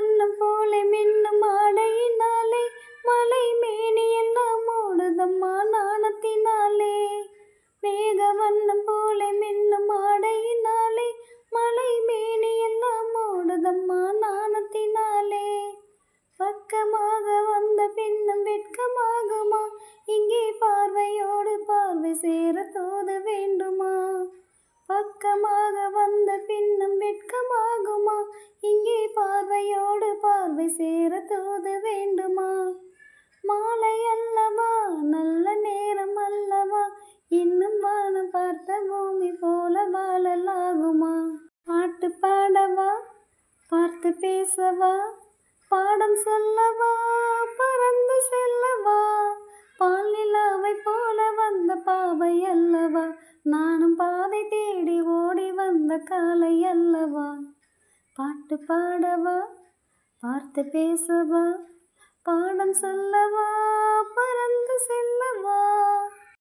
வண்ணம் போல மின்னும் ஆடையினாலே மலை மேனி எல்லாம் ஓடுதம்மா நாணத்தினாலே. மேக வண்ணம் போல பார்வை சேர தோத வேண்டுமா? மாலை அல்லவா? நல்ல நேரம் அல்லவா? இன்னும் வானம் பார்த்த பூமி போல வாழலாகுமா பாட்டு பாடவா? பார்த்து பேசவா? பாடம் சொல்லவா? பறந்து செல்லவா? பால் நிலாவை போல வந்த பாவை அல்லவா? நானும் பாதை தேடி ஓடி வந்த காலை அல்லவா? பாட்டு பாடவா? பார்த்து பேசவா. பாடம் சொல்லவா?